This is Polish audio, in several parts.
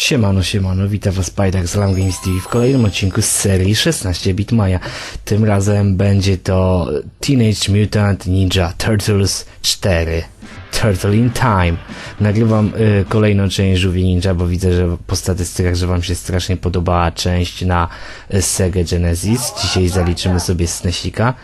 Siemano, siemano, witam was Pajdak z Lam Games TV w kolejnym odcinku z serii 16-bit Maja. Tym razem będzie to Teenage Mutant Ninja Turtles 4. Turtle in Time. Nagrywam y, kolejną część Żółwi Ninja, bo widzę, że po statystykach, że wam się strasznie podobała część na y, Sega Genesis. Dzisiaj zaliczymy sobie SNESika.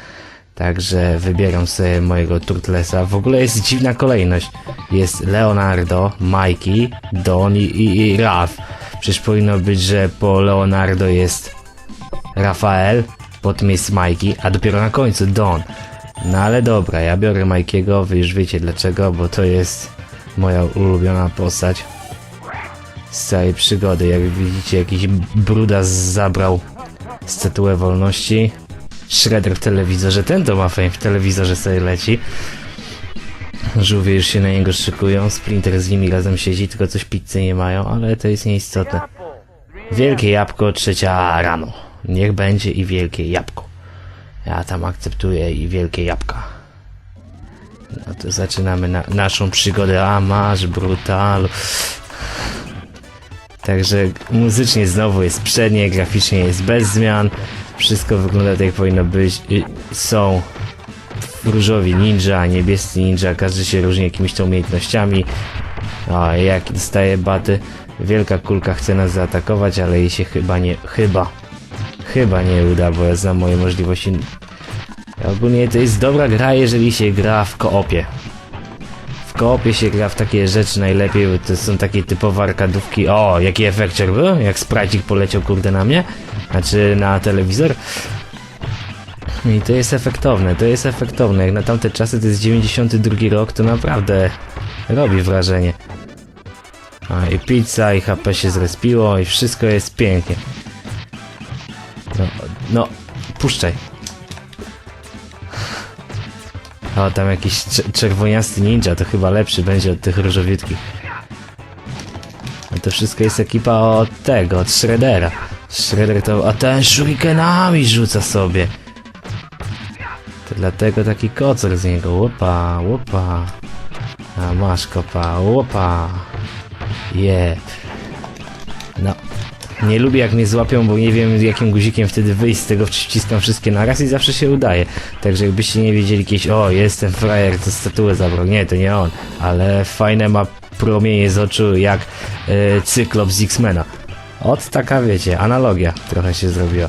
Także wybieram sobie mojego Turtlesa. W ogóle jest dziwna kolejność. Jest Leonardo, Mikey, Don i, i, Raf. Przecież powinno być, że po Leonardo jest Rafael, potem jest Mikey, a dopiero na końcu Don. No ale dobra, ja biorę Mikey'ego, wy już wiecie dlaczego, bo to jest moja ulubiona postać z całej przygody. Jak widzicie, jakiś brudas zabrał statuę wolności. Shredder w telewizorze, ten to ma fame w telewizorze sobie leci. Żółwie już się na niego szykują, Splinter z nimi razem siedzi, tylko coś pizzy nie mają, ale to jest nieistotne. Wielkie jabłko, trzecia rano. Niech będzie i wielkie jabłko. Ja tam akceptuję i wielkie jabłka. No to zaczynamy na, naszą przygodę. A masz brutalu. Także muzycznie znowu jest przednie, graficznie jest bez zmian. Wszystko wygląda tak jak powinno być. Są różowi ninja, niebiescy ninja, każdy się różni jakimiś to umiejętnościami. O, jak dostaje baty, wielka kulka chce nas zaatakować, ale jej się chyba nie, chyba, chyba nie uda, bo ja znam moje możliwości. Ogólnie to jest dobra gra, jeżeli się gra w koopie. W koopie się gra w takie rzeczy najlepiej, bo to są takie typowe arkadówki. O, jaki efekcior był? Jak sprajcik poleciał kurde na mnie? Znaczy na telewizor? I to jest efektowne, to jest efektowne. Jak na tamte czasy to jest 92 rok, to naprawdę robi wrażenie. A i pizza, i HP się zrespiło, i wszystko jest pięknie. No, no, puszczaj. O, tam jakiś cz- czerwoniasty ninja, to chyba lepszy będzie od tych różowiutkich. A to wszystko jest ekipa od tego, od Shreddera. Shredder to... A ten shurikenami rzuca sobie. To dlatego taki kocor z niego. Łopa, łopa. A masz kopa, łopa. Je. No. Nie lubię jak mnie złapią, bo nie wiem jakim guzikiem wtedy wyjść z tego, wciskam wszystkie naraz i zawsze się udaje. Także jakbyście nie wiedzieli kiedyś, o jestem frajer, to statuę zabrał. Nie, to nie on. Ale fajne ma promienie z oczu jak e, cyklop z X-Mena. Od taka wiecie, analogia trochę się zrobiła.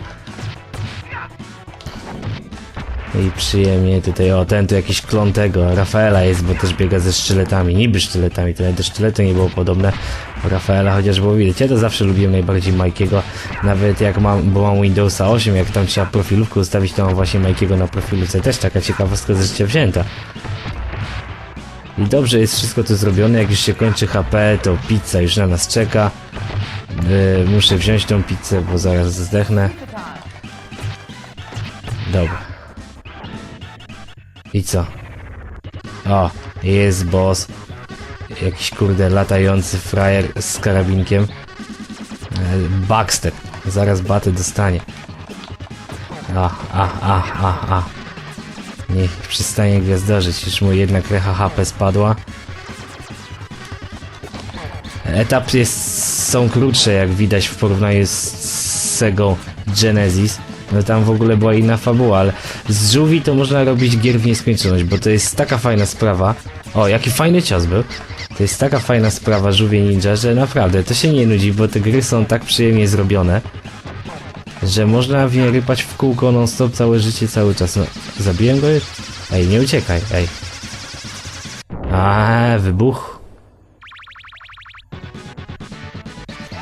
I przyjemnie tutaj, o ten tu jakiś klon tego, Rafaela jest, bo też biega ze sztyletami, niby sztyletami, to do sztyletu nie było podobne. Rafaela chociaż było widać, ja to zawsze lubiłem najbardziej Majkiego, nawet jak mam, bo mam Windowsa 8, jak tam trzeba profilówkę ustawić, to mam właśnie Majkiego na profilówce, też taka ciekawostka z życia wzięta. I dobrze jest wszystko tu zrobione, jak już się kończy HP, to pizza już na nas czeka. Yy, muszę wziąć tą pizzę, bo zaraz zdechnę. Dobra. I co? O, jest boss. Jakiś kurde latający frajer z karabinkiem. E, Baxter. Zaraz baty dostanie. A, a, a, a, a. Niech przestanie gwiazdarzyć, już mu jedna krecha HP spadła. Etap jest, są krótsze, jak widać w porównaniu z Sega Genesis. No tam w ogóle była inna fabuła, ale z żółwi to można robić gier w nieskończoność, bo to jest taka fajna sprawa. O, jaki fajny cios był. To jest taka fajna sprawa żółwie ninja, że naprawdę to się nie nudzi, bo te gry są tak przyjemnie zrobione, że można w nie rypać w kółko non stop całe życie, cały czas. No, zabiłem go? Ej, nie uciekaj, ej. A, wybuch.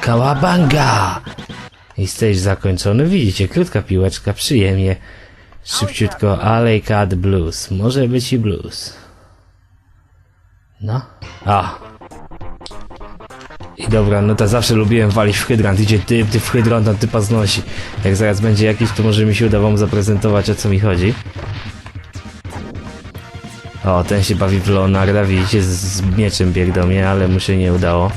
Kałabanga! I stage zakończony. Widzicie, krótka piłeczka, przyjemnie. Szybciutko, Alley Cat Blues. Może być i blues. No. A. I dobra, no to zawsze lubiłem walić w hydrant. Idzie typ, ty w hydrant, a typa znosi. Jak zaraz będzie jakiś, to może mi się uda wam zaprezentować, o co mi chodzi. O, ten się bawi w Leonarda, widzicie, z, z mieczem biegł do mnie, ale mu się nie udało.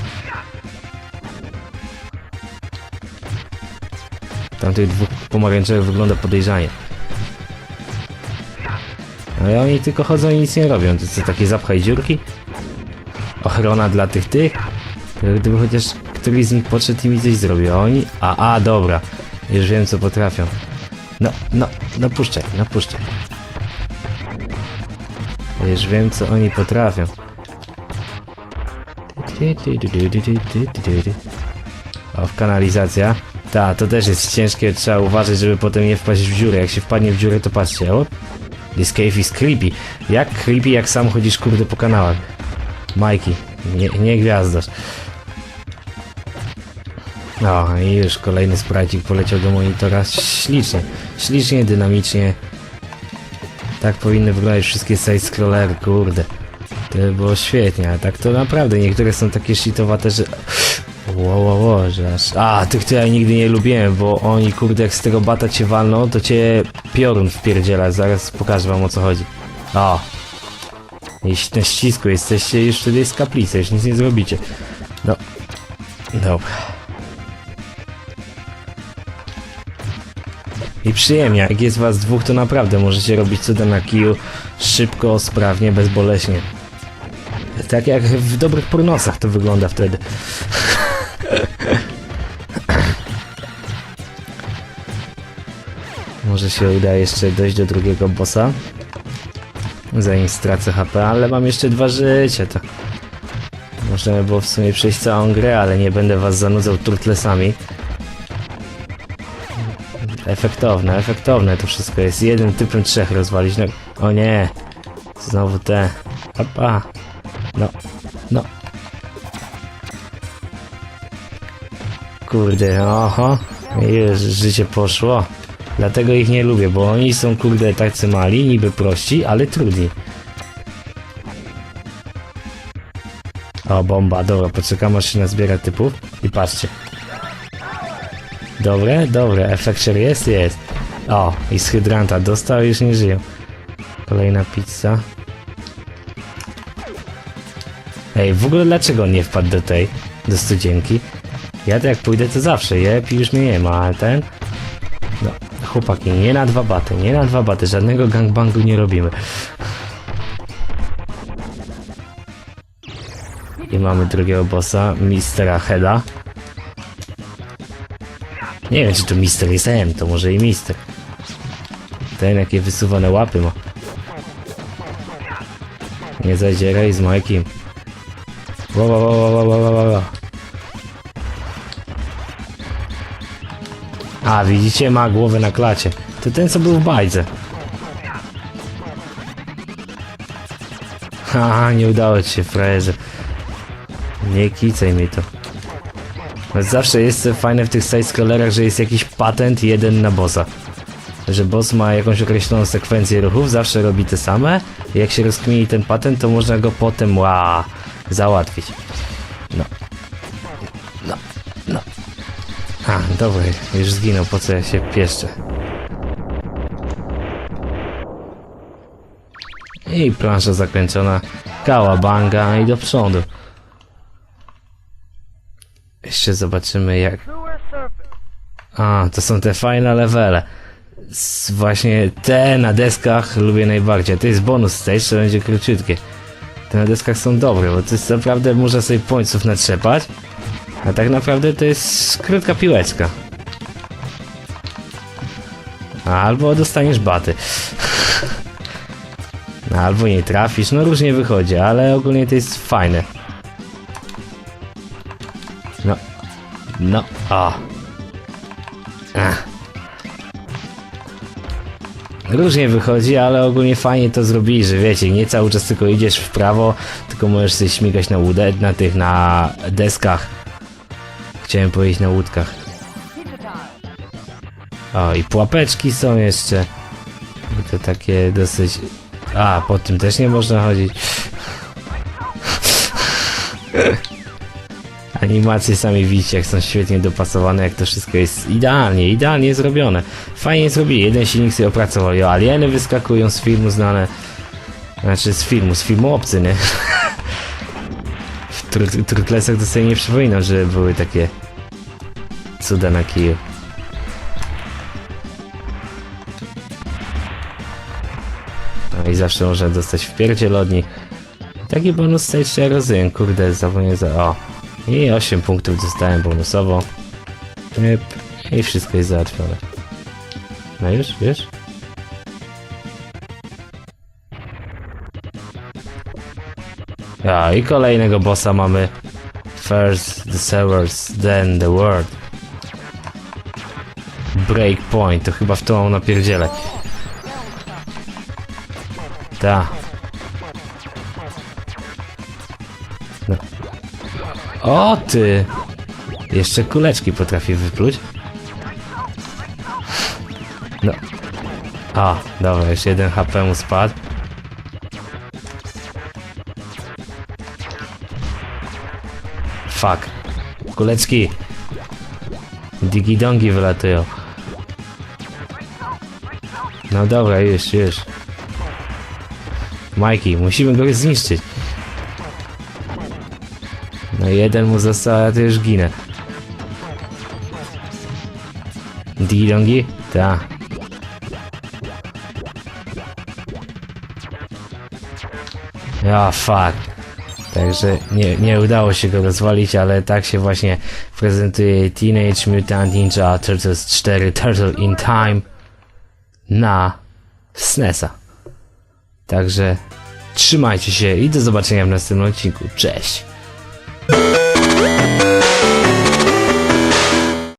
Tamtych dwóch pomarańczowych wygląda podejrzanie. Ale oni tylko chodzą i nic nie robią. To co, takie zapchaj dziurki? Ochrona dla tych tych? Gdyby chociaż któryś z nich podszedł i mi coś zrobił, a oni... A, a, dobra. Już wiem, co potrafią. No, no, no puszczaj, no. Już wiem, co oni potrafią. O, w kanalizacja. Ta, to też jest ciężkie, trzeba uważać, żeby potem nie wpaść w dziurę. Jak się wpadnie w dziurę, to patrzcie, o. This cave is creepy. Jak creepy, jak sam chodzisz, kurde, po kanałach. Majki, nie, nie gwiazdasz. O, i już kolejny sprajcik poleciał do monitora. Ślicznie, ślicznie, dynamicznie. Tak powinny wyglądać wszystkie side-scrollery, kurde. To by było świetnie, a tak to naprawdę niektóre są takie shitowate, że... Wow, wow, wow, że aż... A, tych to ja nigdy nie lubiłem, bo oni, kurde, jak z tego bata cię walną, to cię piorun wpierdziela. Zaraz pokażę wam o co chodzi. O! Jeśli na ścisku jesteście, już wtedy jest kaplica, już nic nie zrobicie. No. Dobra. I przyjemnie, jak jest was dwóch, to naprawdę możecie robić cuda na kiju szybko, sprawnie, bezboleśnie. Tak jak w dobrych pornosach to wygląda wtedy. Może się uda jeszcze dojść do drugiego bossa. Zanim stracę HP, ale mam jeszcze dwa życia, to... Można by było w sumie przejść całą grę, ale nie będę was zanudzał turtlesami. Efektowne, efektowne to wszystko jest. Jeden typem trzech rozwalić. No, o nie. Znowu te. Opa. No, no. Kurde, oho. Już życie poszło. Dlatego ich nie lubię, bo oni są kurde tacy mali, niby prości, ale trudni. O, bomba, dobra, poczekam aż się nazbiera typów i patrzcie. Dobre, dobre, efekcier jest, jest. O, i z hydranta dostał, już nie żyją. Kolejna pizza. Ej, w ogóle dlaczego on nie wpadł do tej, do studzienki? Ja to jak pójdę to zawsze jeb i już mnie nie ma, ale ten... No, chłopaki, nie na dwa baty, nie na dwa baty, żadnego gangbangu nie robimy. I mamy drugiego bossa, Mistera Heada. Nie wiem, czy to Mister jest M, to może i Mister. Ten, jakie wysuwane łapy ma. Nie zadzieraj z ła, ła, ła, ła, ła, ła, A, widzicie? Ma głowę na klacie. To ten, co był w bajce. Haha, nie udało ci się, frajerze. Nie kicaj mi to. Ale Zawsze jest fajne w tych side-scrollerach, że jest jakiś patent jeden na bossa. Że boss ma jakąś określoną sekwencję ruchów, zawsze robi te same. I jak się rozkmini ten patent, to można go potem ła, załatwić. No. No. A, dobra, już zginął, po co ja się pieszczę. I plansza zakończona. Kałabanga i do przodu. Jeszcze zobaczymy jak... A, to są te fajne levele. Właśnie te na deskach lubię najbardziej. To jest bonus stage, to będzie króciutkie. Te na deskach są dobre, bo to jest naprawdę, można sobie pońców natrzepać. A tak naprawdę to jest krótka piłeczka. Albo dostaniesz baty. No, albo nie trafisz, no różnie wychodzi, ale ogólnie to jest fajne. No. No. O. Ach. Różnie wychodzi, ale ogólnie fajnie to zrobili, że wiecie, nie cały czas tylko idziesz w prawo, tylko możesz sobie śmigać na na tych, na deskach. Chciałem powiedzieć na łódkach. O, i pułapeczki są jeszcze. To takie dosyć... A, po tym też nie można chodzić. Animacje sami widzicie, jak są świetnie dopasowane, jak to wszystko jest idealnie, idealnie zrobione. Fajnie zrobili, jeden silnik sobie opracowali, o, alieny wyskakują z filmu znane. Znaczy z filmu, z filmu obcy, nie? Turtlesach to sobie nie przypominam, że były takie cuda na kiju. No i zawsze można dostać w pierdziel od nich. Taki bonus stage ja rozumiem, kurde, zapomniałem za... O, I 8 punktów dostałem bonusowo. I wszystko jest załatwione. No już, wiesz? Ja, i kolejnego bossa mamy. First the servers, then the world. Breakpoint, to chyba w to mam napierdzielać. Ta. No. O ty! Jeszcze kuleczki potrafi wypluć. No. A, dobra, już jeden HP mu spadł. Fuck. Kuleczki. Digidongi wylatują. No dobra, już, już. Majki, musimy go zniszczyć. No jeden mu został, a to już ginę. Digidongi? Ta. Ja, fuck. Także nie, nie udało się go rozwalić, ale tak się właśnie prezentuje Teenage Mutant Ninja Turtles 4 Turtle in Time na SNESa. Także trzymajcie się i do zobaczenia w następnym odcinku. Cześć!